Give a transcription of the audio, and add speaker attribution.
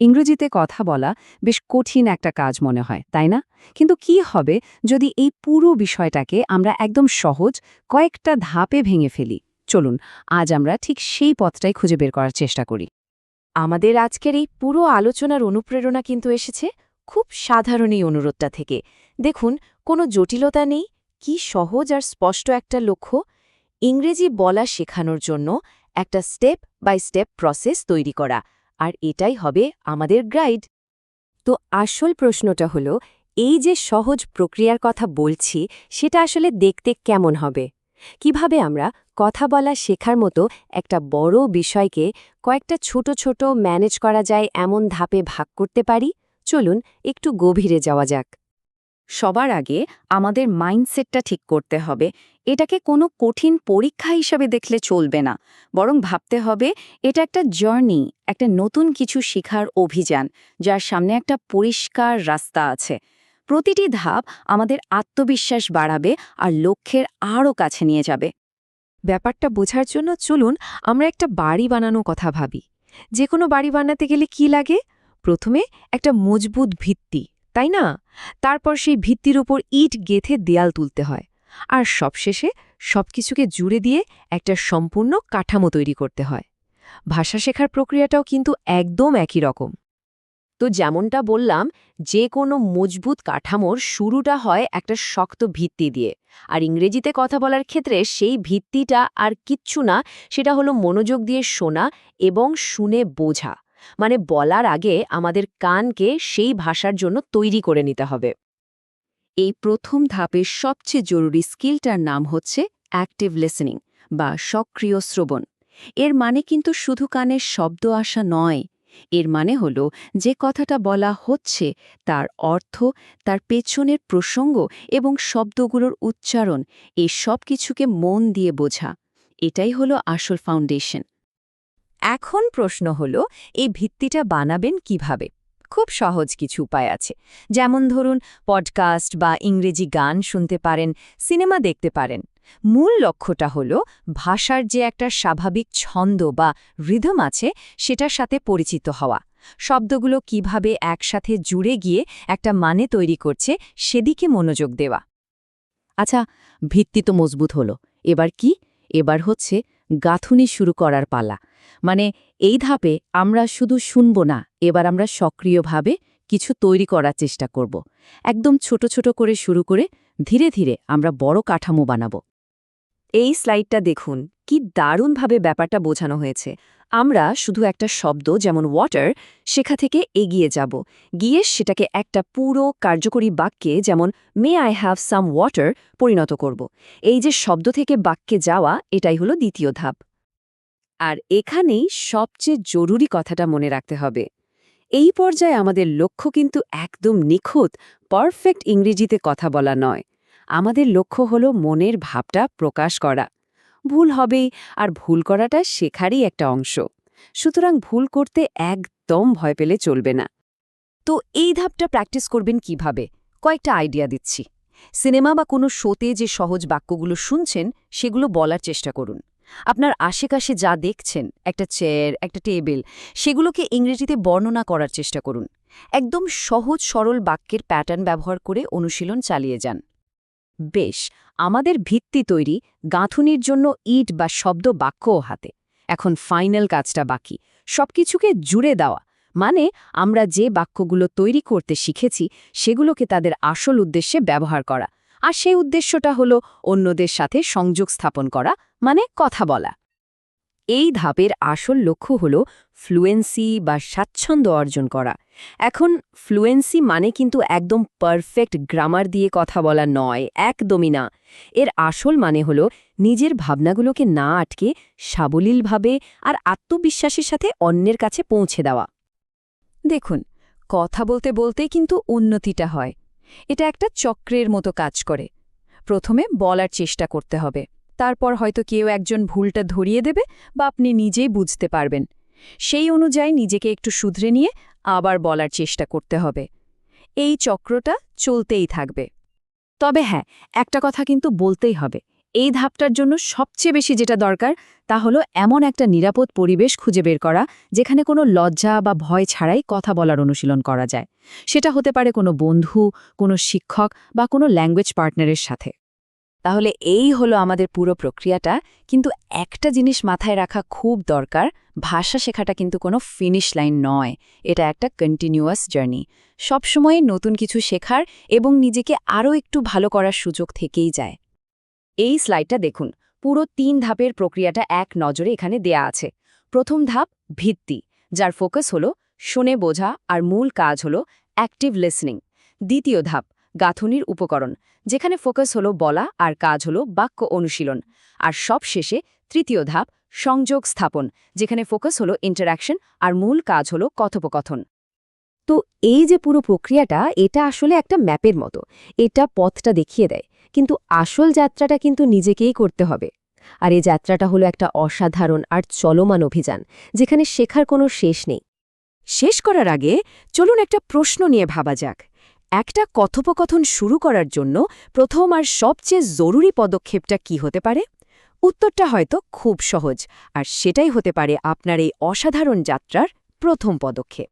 Speaker 1: ইংরেজিতে কথা বলা বেশ কঠিন একটা কাজ মনে হয়, তাই না? কিন্তু কি হবে যদি এই পুরো বিষয়টাকে আমরা একদম সহজ কয়েকটা ধাপে ভেঙে ফেলি? চলুন, আজ আমরা ঠিক সেই পথটাই খুঁজে বের করার চেষ্টা করি।
Speaker 2: আমাদের আজকের এই পুরো আলোচনার অনুপ্রেরণা কিন্তু এসেছে খুব সাধারণ এই অনুরোধটা থেকে। দেখুন, কোনো জটিলতা নেই, কি সহজ আর স্পষ্ট একটা লক্ষ্য। ইংরেজি বলা শেখানোর জন্য একটা স্টেপ বাই স্টেপ প্রসেস তৈরি করা। আর এটাই হবে আমাদের গাইড
Speaker 3: তো আসল প্রশ্নটা হলো, এই যে সহজ প্রক্রিয়ার কথা বলছি, সেটা আসলে দেখতে কেমন হবে? কীভাবে আমরা কথা বলা শেখার মতো একটা বড় বিষয়কে কয়েকটা ছোট ছোট ম্যানেজ করা যায় এমন ধাপে ভাগ করতে পারি? চলুন একটু গভীরে যাওয়া যাক।
Speaker 1: সবার আগে আমাদের মাইন্ডসেটটা ঠিক করতে হবে। এটাকে কোনো কঠিন পরীক্ষা হিসাবে দেখলে চলবে না। বরং ভাবতে হবে, এটা একটা জার্নি, একটা নতুন কিছু শেখার অভিযান, যার সামনে একটা পরিষ্কার রাস্তা আছে। প্রতিটি ধাপ আমাদের আত্মবিশ্বাস বাড়াবে আর লক্ষ্যের আরও কাছে নিয়ে যাবে।
Speaker 2: ব্যাপারটা বোঝার জন্য চলুন আমরা একটা বাড়ি বানানো কথা ভাবি। যে কোনো বাড়ি বানাতে গেলে কি লাগে? প্রথমে একটা মজবুত ভিত্তি। তাই না? তারপর সেই ভিত্তির ওপর ইট গেথে দেয়াল তুলতে হয়। আর সবশেষে সবকিছুকে জুড়ে দিয়ে একটা সম্পূর্ণ কাঠামো তৈরি করতে হয়। ভাষা শেখার প্রক্রিয়াটাও কিন্তু একদম একই রকম।
Speaker 3: তো যেমনটা বললাম, যে কোনো মজবুত কাঠামোর শুরুটা হয় একটা শক্ত ভিত্তি দিয়ে। আর ইংরেজিতে কথা বলার ক্ষেত্রে সেই ভিত্তিটা আর কিচ্ছু না, সেটা হলো মনোযোগ দিয়ে শোনা এবং শুনে বোঝা। মানে বলার আগে আমাদের কানকে সেই ভাষার জন্য তৈরি করে নিতে হবে।
Speaker 1: এই প্রথম ধাপের সবচেয়ে জরুরি স্কিলটার নাম হচ্ছে অ্যাক্টিভ লিসেনিং বা সক্রিয় শ্রবণ। এর মানে কিন্তু শুধু কানের শব্দ আসা নয়, এর মানে হল যে কথাটা বলা হচ্ছে, তার অর্থ, তার পেছনের প্রসঙ্গ এবং শব্দগুলোর উচ্চারণ এই সব কিছুকে মন দিয়ে বোঝা। এটাই হলো আসল ফাউন্ডেশন।
Speaker 3: এখন প্রশ্ন হল, এই ভিত্তিটা বানাবেন কীভাবে? খুব সহজ কিছু উপায় আছে। যেমন ধরুন, পডকাস্ট বা ইংরেজি গান শুনতে পারেন, সিনেমা দেখতে পারেন। মূল লক্ষ্যটা হল, ভাষার যে একটা স্বাভাবিক ছন্দ বা রিধম আছে, সেটার সাথে পরিচিত হওয়া। শব্দগুলো কীভাবে একসাথে জুড়ে গিয়ে একটা মানে তৈরি করছে, সেদিকে মনোযোগ দেওয়া।
Speaker 1: আচ্ছা ভিত্তি তো মজবুত হলো। এবার কি? এবার হচ্ছে গাঁথুনি শুরু করার পালা। মানে এই ধাপে আমরা শুধু শুনব না, এবার আমরা সক্রিয়ভাবে কিছু তৈরি করার চেষ্টা করব। একদম ছোট ছোট করে শুরু করে ধীরে ধীরে আমরা বড় কাঠামো বানাব।
Speaker 3: এই স্লাইডটা দেখুন, কি দারুণভাবে ব্যাপারটা বোঝানো হয়েছে। আমরা শুধু একটা শব্দ, যেমন ওয়াটার শেখা থেকে এগিয়ে যাব। গিয়ে সেটাকে একটা পুরো কার্যকরী বাক্যে, যেমন may I have some water পরিণত করব। এই যে শব্দ থেকে বাক্যে যাওয়া, এটাই হলো দ্বিতীয় ধাপ। আর এখানেই সবচেয়ে জরুরি কথাটা মনে রাখতে হবে। এই পর্যায়ে আমাদের লক্ষ্য কিন্তু একদম নিখুঁত, পারফেক্ট ইংরেজিতে কথা বলা নয়। আমাদের লক্ষ্য হলো মনের ভাবটা প্রকাশ করা। ভুল হবেই, আর ভুল করাটা শেখারই একটা অংশ। সুতরাং ভুল করতে একদম ভয় পেলে চলবে না। তো এই ধাপটা প্র্যাকটিস করবেন কীভাবে? কয়েকটা আইডিয়া দিচ্ছি। সিনেমা বা কোনো শোতে যে সহজ বাক্যগুলো শুনছেন, সেগুলো বলার চেষ্টা করুন। আপনার আশেপাশে যা দেখছেন, একটা চেয়ার একটা টেবিল সেগুলোকে ইংরেজিতে বর্ণনা করার চেষ্টা করুন। একদম সহজ, সরল বাক্যের প্যাটার্ন ব্যবহার করে অনুশীলন চালিয়ে যান। বেশ, আমাদের ভিত্তি তৈরি গাঁথুনির জন্য ইট বা শব্দ বাক্যও হাতে। এখন ফাইনাল কাজটা বাকি। সবকিছুকে জুড়ে দেওয়া। মানে আমরা যে বাক্যগুলো তৈরি করতে শিখেছি, সেগুলোকে তাদের আসল উদ্দেশ্যে ব্যবহার করা। আর সেই উদ্দেশ্যটা হলো অন্যদের সাথে সংযোগ স্থাপন করা মানে কথা বলা। এই ধাপের আসল লক্ষ্য হল ফ্লুয়েন্সি বা স্বাচ্ছন্দ্য অর্জন করা। এখন ফ্লুয়েন্সি মানে কিন্তু একদম পারফেক্ট গ্রামার দিয়ে কথা বলা নয়, একদমই না। এর আসল মানে হল নিজের ভাবনাগুলোকে না আটকে সাবলীলভাবে আর আত্মবিশ্বাসের সাথে অন্যের কাছে পৌঁছে দেওয়া। দেখুন, কথা বলতে বলতেই কিন্তু উন্নতিটা হয়। এটা একটা চক্রের মতো কাজ করে। প্রথমে বলার চেষ্টা করতে হবে। তারপর হয়তো কেউ একজন ভুলটা ধরিয়ে দেবে বা আপনি নিজেই বুঝতে পারবেন। সেই অনুযায়ী নিজেকে একটু শুধরে নিয়ে আবার বলার চেষ্টা করতে হবে। এই চক্রটা চলতেই থাকবে। তবে হ্যাঁ একটা কথা কিন্তু বলতেই হবে। এই ধাপটার জন্য সবচেয়ে বেশি যেটা দরকার, তা হলো এমন একটা নিরাপদ পরিবেশ খুঁজে বের করা, যেখানে কোনো লজ্জা বা ভয় ছাড়াই কথা বলার অনুশীলন করা যায়। সেটা হতে পারে কোনো বন্ধু, কোনো শিক্ষক বা কোনো ল্যাঙ্গুয়েজ পার্টনারের সাথে। তাহলে এই হলো আমাদের পুরো প্রক্রিয়াটা, কিন্তু একটা জিনিস মাথায় রাখা খুব দরকার, ভাষা শেখাটা কিন্তু কোনো ফিনিশ লাইন নয়, এটা একটা কন্টিনিউয়াস জার্নি সবসময় নতুন কিছু শেখার এবং নিজেকে আরও একটু ভালো করার সুযোগ থেকেই যায়। এই স্লাইডটা দেখুন। পুরো তিন ধাপের প্রক্রিয়াটা এক নজরে এখানে দেয়া আছে। প্রথম ধাপ, ভিত্তি, যার ফোকাস হলো শুনে বোঝা আর মূল কাজ হলো অ্যাক্টিভ লিসনিং। দ্বিতীয় ধাপ, গাঁথনির উপকরণ, যেখানে ফোকাস হলো বলা আর কাজ হলো বাক্য অনুশীলন। আর সব শেষে তৃতীয় ধাপ, সংযোগ স্থাপন, যেখানে ফোকাস হলো ইন্টারাকশন আর মূল কাজ হলো কথোপকথন।
Speaker 2: তো এই যে পুরো প্রক্রিয়াটা, এটা আসলে একটা ম্যাপের মতো। এটা পথটা দেখিয়ে দেয়। কিন্তু আসল যাত্রাটা কিন্তু নিজেকেই করতে হবে। আর এই যাত্রাটা হলো একটা অসাধারণ আর চলমান অভিযান, যেখানে শেখার কোনো শেষ নেই।
Speaker 3: শেষ করার আগে চলুন একটা প্রশ্ন নিয়ে ভাবা যাক। একটা কথোপকথন শুরু করার জন্য প্রথম আর সবচেয়ে জরুরি পদক্ষেপটা কি হতে পারে? উত্তরটা হয়তো খুব সহজ, আর সেটাই হতে পারে আপনার এই অসাধারণ যাত্রার প্রথম পদক্ষেপ।